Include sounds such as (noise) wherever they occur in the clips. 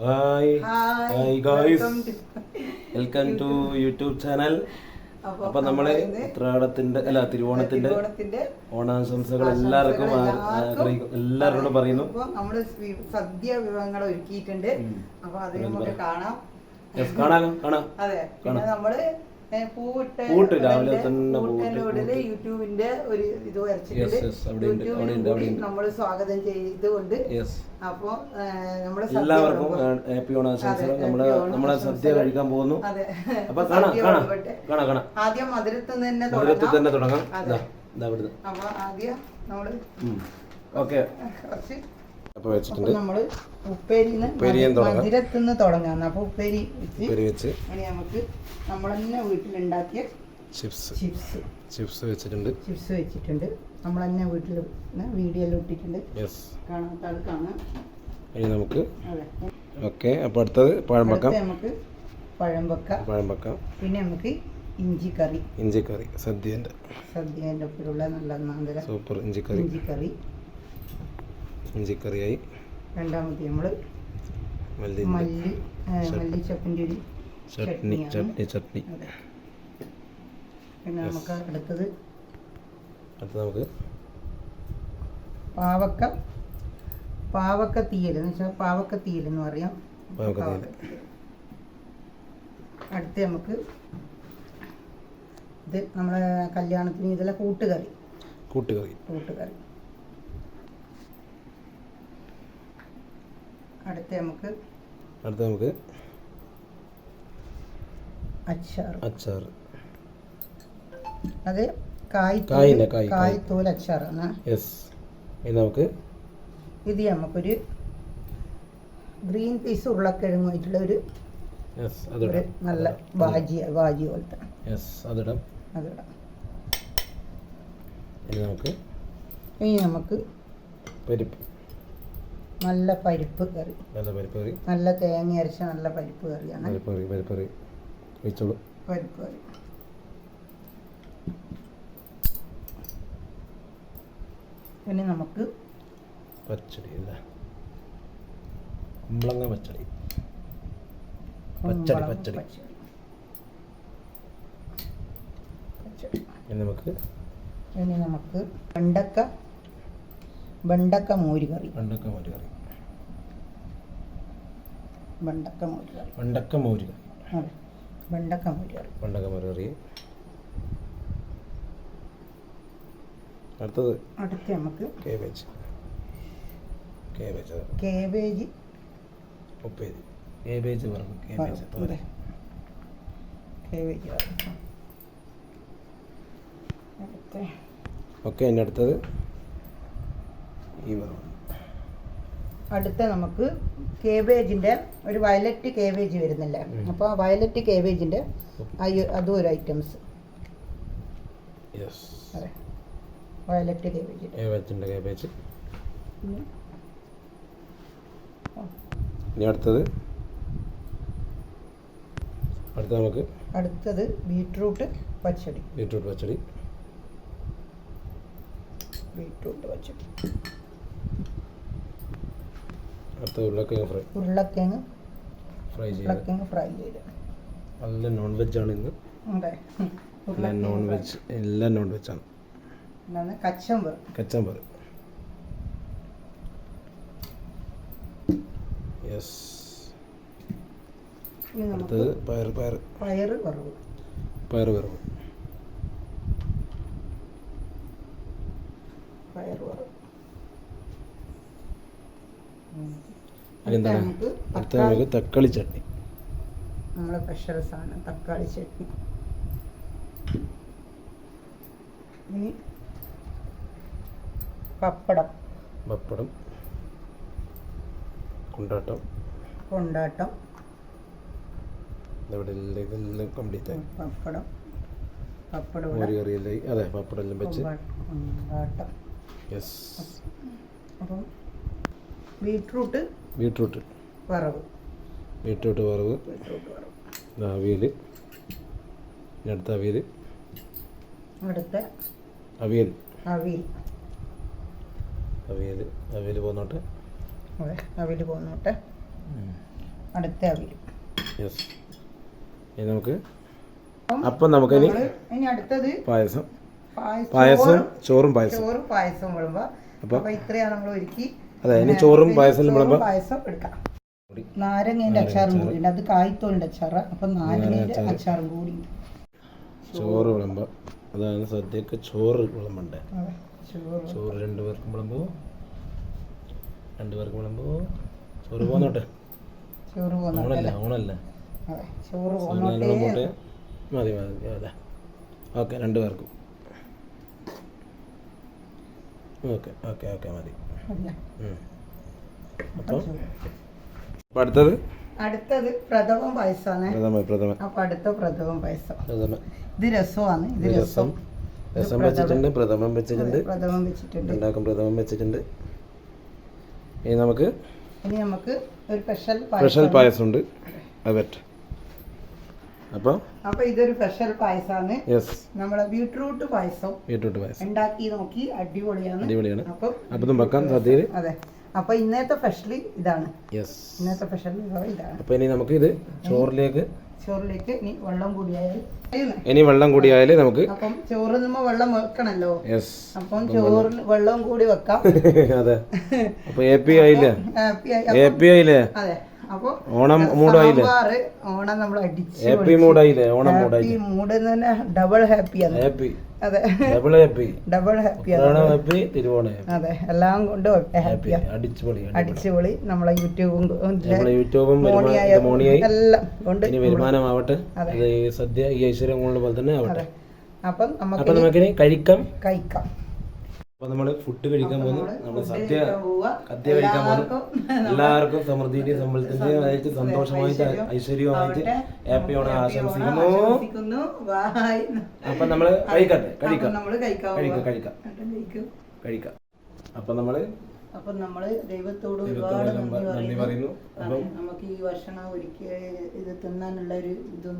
Hi hi guys welcome to YouTube channel അപ്പൊ നമ്മളെ ഉത്രാടത്തിന്റെ അല്ല തിരുവോണത്തിന്റെ ഓണാശംസകൾ എല്ലാവർക്കും എല്ലാവരോടും പറയുന്നു. നമ്മൾ സദ്യ വിഭവങ്ങൾ ഒരുക്കിയിട്ടുണ്ട്. അപ്പൊ അത് നമുക്ക് കാണാം. കാണാം കാണാം. അതെ. പിന്നെ നമ്മൾ പൂവിട്ട് പൂവിട്ട് രാവിലെ തന്നെ പൂവിട്ട് ഉടൽ യൂട്യൂബിന്റെ ഒരു ഇത് വരച്ചിട്ടുണ്ട്. നമ്മൾ സ്വാഗതം ചെയ്തുകൊണ്ട് അപ്പോ നമ്മുടെ എല്ലാവർക്കും ഹാപ്പി ഓണാശംസകൾ അതെ, നമ്മൾ നമ്മളെ സദ്യ കഴിക്കാൻ പോകുന്നു. അപ്പൊ കാണാം കാണാം കാണാം കാണാം. ആദ്യം മധുരത്തിൽ തന്നെ മധുരത്തിൽ തന്നെ തുടങ്ങാം. അപ്പൊ ആദ്യം നമ്മൾ ഓക്കെ. കുറച്ച് അപ്പൊ അപ്പൊ വെച്ചിട്ടുണ്ട് നമ്മൾ ഉപ്പേരിന്ന് ഉപ്പേരിയും തുടങ്ങാം. മധുരത്തുനിന്ന് തുടങ്ങാം. അപ്പൊ ഉപ്പേരി വെച്ച് ഉപ്പേരി വെച്ച്. നമുക്ക് നമ്മൾ തന്നെ വീട്ടിലുണ്ടാക്കിയ ചിപ്സ്. ചിപ്സ്. ചിപ്സ് വെച്ചിട്ടുണ്ട്. ചിപ്സ് വെച്ചിട്ടുണ്ട്. നമ്മൾ തന്നെ വീട്ടിൽ വീഡിയോയിൽ ഇട്ടിട്ടുണ്ട്. യെസ് കാണാത്ത ആൾ കാണാം ഇനി നമുക്ക് ഓക്കെ അപ്പോൾ അടുത്തത് പഴംപക്കം നമുക്ക് പഴം പഴംപക്കം പിന്നെ നമുക്ക് ഇഞ്ചി കറി ഇഞ്ചിക്കറി സദ്യേന്റെ സദ്യേന്റെ ഒപ്പിലുള്ള നല്ല സൂപ്പർ ഇഞ്ചിക്കറി. ഇഞ്ചിക്കറി. കറി ഇഞ്ചിക്കറിയായി. രണ്ടാമത്തെ നമ്മൾ മല്ലി മല്ലി ചപ്പിന്റെ ഒരു ചട്നി. ചട്നി ചട്നി. പിന്നെ നമുക്ക് അടുത്തത് അടുത്ത് നമുക്ക് പാവക്ക പാവക്ക തീയൽ എന്ന് വെച്ചാൽ പാവക്ക തീയൽ എന്ന് പറയാം. പാവക്ക. അടുത്ത നമുക്ക് ഇത് നമ്മളെ കല്യാണത്തിന് ഇതെല്ലാം കൂട്ടുകറി. കൂട്ടുകറി. കൂട്ടുകറി. അടുത്ത നമുക്ക് അടുത്ത നമുക്ക് അച്ചാർ അച്ചാർ അത് കായ് കായിന്റെ കായ്, കായ്. കായ്ത്തോൽ അച്ചാറാണ് യെസ് ഇനി നമുക്ക് ഇത് നമുക്കൊരു ഗ്രീൻ പീസ് ഉരുളക്കിഴങ്ങുമായിട്ടുള്ള ഒരു യെസ് ഒരു നല്ല വാജി വാജി പോലത്തെ. യെസ് അതിടാം അതിടാം ഇനി നമുക്ക് ഇനി നമുക്ക് പരിപ്പ്. നല്ല പരിപ്പ് കറി. നല്ല പരിപ്പ് കറി. നല്ല തേങ്ങ അരച്ച നല്ല പരിപ്പ് കറിയാണ്. പരിപ്പ് കറി പരിപ്പ് കറി. വെച്ചോളൂ പരിപ്പ് കറി. ഇനി നമുക്ക് പച്ചടി അല്ല? കുമ്പളങ്ങ പച്ചടി. പച്ചടി, പച്ചടി. പച്ചടി. നമുക്ക് ഇനി നമുക്ക് വെണ്ടക്ക വെണ്ടക്ക മോര് കറി. വെണ്ടക്ക മോര് കറി. വെണ്ടക്ക മോര് കറി. വെണ്ടക്ക മോര് കറി. അതെ. വെണ്ടക്ക മോര് കറി. വെണ്ടക്ക മോര് കറി. അടുത്തത് അടുത്ത നമുക്ക് കേബേജ്. കേബേജ്. കേബേജ്. ഉപ്പേരി. കേബേജ് പറഞ്ഞു. കേബേജ്. തോരൻ കേബേജ് ഓക്കെ എന്റെ അടുത്തത്. ഈ ഭാഗം അടുത്ത നമുക്ക് കേബേജിന്റെ ഒരു വയലറ്റ് കേബേജ് വരുന്നില്ലേ. അപ്പോൾ ആ വയലറ്റ് കേബേജിന്റെ അതും ഒരു ഐറ്റംസ് അതെ. വയലറ്റ് കേബേജ് പിന്നെ ഇനി അടുത്തത്. അടുത്ത നമുക്ക് അടുത്തത് ബീട്രൂട്ട് പച്ചടി. ബീട്രൂട്ട് പച്ചടി. ബീട്രൂട്ട് പച്ചടി. അടുത്ത ഉരുളക്കിഴങ്ങ് ഫ്രൈ. ഉരുളക്കിഴങ്ങ്. ഫ്രൈ ചെയ്ത്. ഉരുളക്കിഴങ്ങ് ഫ്രൈ ചെയ്ത്. നല്ല നോൺ വെജ് ആണ് ഇന്ന്. അതെ. എല്ലാം നോൺ വെജ് എല്ലാം നോൺ വെജാണ് എന്താണ്? കച്ചമ്പർ കച്ചമ്പർ യെസ് ഇനി നമുക്ക് അടുത്തത് പയർ പയർ. പയറ് വറവ്. പയർ വറവ്. പയർ വറവ് ഉം. ഇനി എന്താണ് നമുക്ക് തക്കാളി ചട്നി. നമ്മളെ സ്പെഷ്യൽ സാധനം തക്കാളി ചട്നി. ഇനി പപ്പടം. പപ്പടം. കൊണ്ടാട്ടം. കൊണ്ടാട്ടം. ഇവിടെ ഇതെല്ലാം കംപ്ലീറ്റ് ആയി. പപ്പടം. പപ്പടം ഒരു ഇവിടെ. അതെ പപ്പടം എല്ലാം വെച്ച്. കൊണ്ടാ- കൊണ്ടാട്ടം. യെസ് അപ്പം ബീട്രൂട്ട് ബീട്രൂട്ട്. വറവ്. ബീട്രൂട്ട് വറവ്. അവിയൽ അടുത്ത അവിയൽ അടുത്ത അവിയൽ അവിയൽ. അവിയൽ അവിയൽ പോന്നോട്ടെ. അതെ അവിയൽ പോന്നോട്ടെ. അടുത്ത അവിയൽ. യെസ് ഇനി നമുക്ക് അപ്പം നമുക്കിനി ഇനി അടുത്തത് പായസം. പായസം ചോറും പായസം. ചോറും പായസം വിളുമ്പോ അപ്പോൾ അപ്പൊ ഇത്രയാണ് നമ്മൾ ഒരുക്കി. അതെ ഇനി ചോറും പായസം പായസം എടുക്കാം. നാരങ്ങേന്റെ അച്ചാറും കൂടി ഉണ്ട്. അത് കായ്ത്തോലിന്റെ അച്ചാറ്. അപ്പൊ നാരങ്ങേന്റെ അച്ചാറും. കൂടി ചോറ് വിളമ്പോ. അതാണ് സദ്യക്ക് ചോറ് വിളമ്പണ്ടേ? ചോറ്. രണ്ടു പേർക്കും വിളമ്പോ. രണ്ടു പേർക്കും വിളമ്പോ. ചോറ് പോന്നോട്ടെ? ചോറ് പോന്നോട്ടെ ഊണല്ല? ചോറ് പോന്നോട്ടെ. മതി മതി അതെ. ഓക്കെ രണ്ടു പേർക്കും. ഓക്കെ ഓക്കെ ഓക്കെ മതി. അടുത്തത്? അടുത്തത് പ്രഥമം പായസമാണ്. അപ്പൊ അടുത്ത പ്രഥമം പായസം. ഇത് രസമാണ് ഇത് രസം. രസം. വെച്ചിട്ടുണ്ട് പ്രഥമം വെച്ചിട്ടുണ്ട്. പ്രഥമം വെച്ചിട്ടുണ്ട്. ഉണ്ടാക്കും പ്രഥമം വെച്ചിട്ടുണ്ട്. ഇനി നമുക്ക് ഇനി നമുക്ക് ഒരു സ്പെഷ്യൽ സ്പെഷ്യൽ പായസം. ഉണ്ട് അത്. അപ്പോൾ അപ്പൊ ഇതൊരു സ്പെഷ്യൽ പായസമാണ് യെസ് നമ്മളെ ബീട്രൂട്ട് പായസം. ബീട്രൂട്ട് പായസം. ഉണ്ടാക്കി നോക്കി അടിപൊളിയാണ്. അടിപൊളിയാണ്. അപ്പോൾ അപ്പം വെക്കാൻ സദ്യയിൽ അതെ. അപ്പൊ ഇന്നത്തെ സ്പെഷ്യൽ ഇതാണ്. യെസ് ഇന്നത്തെ സ്പെഷ്യൽ ഇതാണ്. അപ്പോൾ ഇനി നമുക്ക് ഇത് ചോറിലേക്ക് ചോറിലേക്ക് ഇനി വെള്ളം കൂടിയായാൽ ഇനി വെള്ളം കൂടിയായാൽ നമുക്ക് അപ്പം ചോറ് നമ്മൾ വെള്ളം വെക്കണല്ലോ. അപ്പം ചോറിൽ വെള്ളം. കൂടി വെക്കാം. (laughs) അതെ. അപ്പൊ എ പി ആയില്ലേ എ പി ആയില്ലേ അതെ. ഓണം മൂടായില്ലേ? ഓണം നമ്മൾ അടിച്ച് എ പി മൂടായില്ലേ? ഓണം ഹാപ്പി മൂടായി മൂഡ് തന്നെ ഡബിൾ ഹാപ്പിയാണ് ഹാപ്പി അതെ. ഡബിൾ ഹാപ്പി ഡബിൾ ഹാപ്പിയാണ് ഹാപ്പി തിരുവോണം അതെ. എല്ലാം കൊണ്ടും ഹാപ്പി ഹാപ്പിയാണ് അടിച്ചുപൊളി അടിച്ചുപൊളി നമ്മളെ യൂട്യൂബും യൂട്യൂബും വരുമാനം മോണിയായി എല്ലാം കൊണ്ട് ഇനി വരുമാനമാവട്ടെ. ഇത് ഈ സദ്യ ഈ ഐശ്വര്യം കൊണ്ട് പോലെ തന്നെ ആവട്ടെ. അപ്പം നമുക്ക് കഴിക്കാം. കഴിക്കാം. അപ്പൊ നമ്മൾ ഫുഡ് കഴിക്കാൻ പോകുന്നു. നമ്മൾ സദ്യ കത്തി. സദ്യ കഴിക്കാൻ പോകുന്നു. എല്ലാവർക്കും സമൃദ്ധിയുടെയും സമ്പത്തിന്റെയും ആയിട്ട് സന്തോഷമായിട്ട് ഐശ്വര്യമായിട്ട് ഹാപ്പി ഓണം ആശംസിക്കുന്നു. അപ്പൊ നമ്മൾ കഴിക്കട്ടെ. കഴിക്കാം. കഴിക്കാം. കഴിക്കാം. കഴിക്കും. അപ്പൊ നമ്മൾ അപ്പൊ നമ്മൾ ദൈവത്തോട് ഒരുപാട് നന്ദി പറയുന്നു. നമുക്ക് ഈ ഭക്ഷണം ഒരിക്കൽ ഇത് തിന്നാനുള്ള ഒരു ഇതും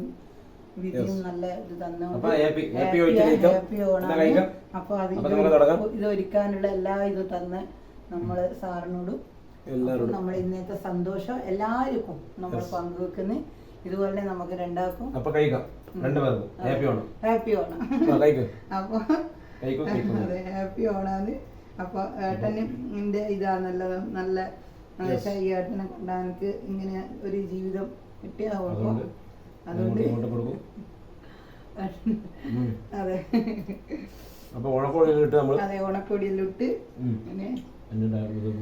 വിധിയും നല്ല ഇത് തന്നു അപ്പൊ happy, happy ആയിട്ട് കഴിക്കാം. എന്നാ കഴിക്കാം. അപ്പൊ അത് അപ്പൊ നമുക്ക് തുടങ്ങാം. ഇത് ഒരുക്കാനുള്ള എല്ലാ ഇതും തന്ന് നമ്മൾ സാറിനോടും നമ്മൾ ഇന്നത്തെ സന്തോഷം എല്ലാവർക്കും നമ്മൾ പങ്കുവെക്കുന്നു ഇതുപോലെ നമുക്ക് രണ്ടാക്കും അപ്പൊ കഴിക്കാം. ഹാപ്പി ഓണം. ഹാപ്പി അപ്പൊ അതെ ഹാപ്പി ഓണാണ്. അപ്പൊ ഏട്ടന് എന്റെ ഇതാ നല്ലത്. നല്ല ഏട്ടനെ കണ്ടാ എനിക്ക് ഇങ്ങനെ ഒരു ജീവിതം കിട്ടിയാവുമ്പോ അതുകൊണ്ട് അതെ. അപ്പൊ ഉണക്കോടിയിലിട്ട് നമ്മൾ അതെ ഉണക്കോടിയിലിട്ട്. പിന്നെ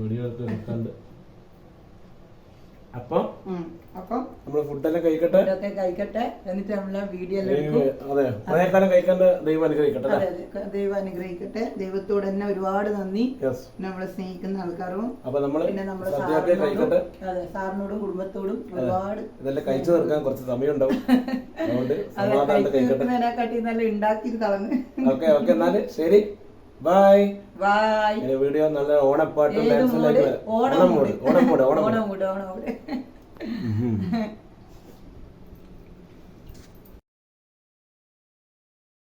വീഡിയോക്ക് എടുക്കാണ്ട്. അപ്പൊ. അപ്പം നമ്മൾ ഫുഡെല്ലാം കഴിക്കട്ടെ? ഇതൊക്കെ കഴിക്കട്ടെ. എന്നിട്ട് നമ്മളെ വീഡിയോ അതെ. അതേക്കാലം കാലം കഴിക്കാണ്ട് ദൈവം അനുഗ്രഹിക്കട്ടെ ദൈവം അനുഗ്രഹിക്കട്ടെ. ദൈവത്തോട് തന്നെ ഒരുപാട് നന്ദി. നമ്മളെ സ്നേഹിക്കുന്ന ആൾക്കാരും അപ്പൊ നമ്മൾ പിന്നെ നമ്മളെ കഴിക്കട്ടെ. അതെ സാറിനോടും കുടുംബത്തോടും ഒരുപാട് ഇതെല്ലാം കഴിച്ചു തീർക്കാൻ കുറച്ച് സമയം ഉണ്ടാവും (laughs) അതുകൊണ്ട് അതെ സമാധാനം കഴിക്കട്ടെ. നല്ല ഉണ്ടാക്കി കളഞ്ഞ്. Okay okay. എന്നാൽ ശരി. ബൈ ബൈ ഈ വീഡിയോ നല്ല ഓണപ്പാട്ടും ഡാൻസും ഓണം ഓണം ഓണം ഓണം ഓണം.